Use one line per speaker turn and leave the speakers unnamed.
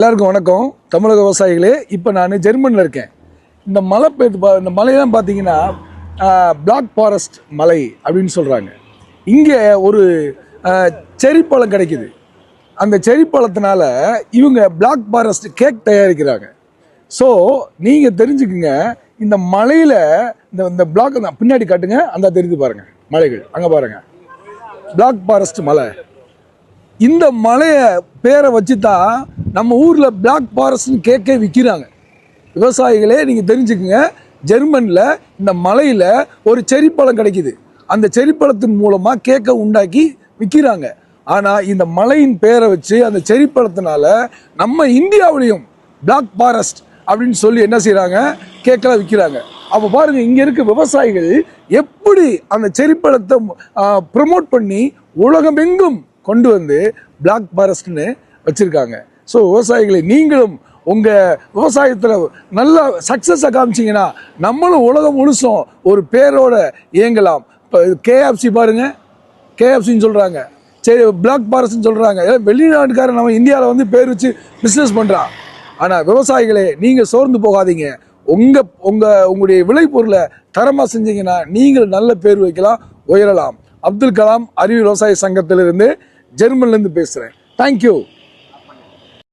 எல்லாருக்கும் வணக்கம். தமிழக விவசாயிகளே இப்போ நான் ஜெர்மனியில் இருக்கேன். இந்த மலை பெய்து பா இந்த மலையெல்லாம் பார்த்தீங்கன்னா பிளாக் ஃபாரஸ்ட் மலை அப்படின்னு சொல்கிறாங்க இங்கே ஒரு செரி பழம் கிடைக்குது. அந்த செரி பழத்தினால இவங்க பிளாக் ஃபாரஸ்ட் கேக் தயாரிக்கிறாங்க. ஸோ நீங்கள் தெரிஞ்சுக்குங்க இந்த மலையில் இந்த இந்த பிளாக் பின்னாடி காட்டுங்க அந்த தெரிஞ்சு பாருங்கள் மலைகள். அங்கே பாருங்கள் பிளாக் ஃபாரஸ்ட் மலை. இந்த மலையை பேரை வச்சு தான் நம்ம ஊரில் பிளாக் ஃபாரஸ்ட்னு கேக்கே விற்கிறாங்க விவசாயிகளே நீங்கள் தெரிஞ்சுக்குங்க. ஜெர்மனில் இந்த மலையில் ஒரு செரிப்பழம் கிடைக்குது. அந்த செரிப்பழத்தின் மூலமாக கேக்கை உண்டாக்கி விற்கிறாங்க ஆனால் இந்த மலையின் பேரை வச்சு அந்த செரிப்பழத்தினால நம்ம இந்தியாவிலையும் பிளாக் ஃபாரஸ்ட் அப்படின்னு சொல்லி என்ன செய்கிறாங்க கேக்கெல்லாம் விற்கிறாங்க அப்போ பாருங்கள் இங்கே இருக்க விவசாயிகள் எப்படி அந்த செரிப்பழத்தை ப்ரமோட் பண்ணி உலகமெங்கும் கொண்டு வந்து பிளாக் ஃபாரஸ்ட்னு வச்சுருக்காங்க. ஸோ விவசாயிகளை நீங்களும் உங்கள் விவசாயத்தில் நல்ல சக்ஸஸை காமிச்சிங்கன்னா நம்மளும் உலகம் முழுசும் ஒரு பேரோட இயங்கலாம். இப்போ கேஎஃப்சி பாருங்கள் கேஎஃப்சின்னு சொல்கிறாங்க சரி பிளாக் ஃபாரஸ்ட்னு சொல்கிறாங்க ஏதோ வெளிநாட்டுக்காரன் நம்ம இந்தியாவில் வந்து பேர் வச்சு பிஸ்னஸ் பண்ணுறான் ஆனால் விவசாயிகளே நீங்கள் சோர்ந்து போகாதீங்க. உங்கள் உங்கள் உங்களுடைய விளைபொருளை தரமாக செஞ்சீங்கன்னா நீங்கள் நல்ல பேர் வைக்கலாம் உயரலாம். அப்துல் கலாம் அறிவு விவசாய சங்கத்திலிருந்து ஜெர்மன்லேருந்து பேசுகிறேன் தேங்க்யூ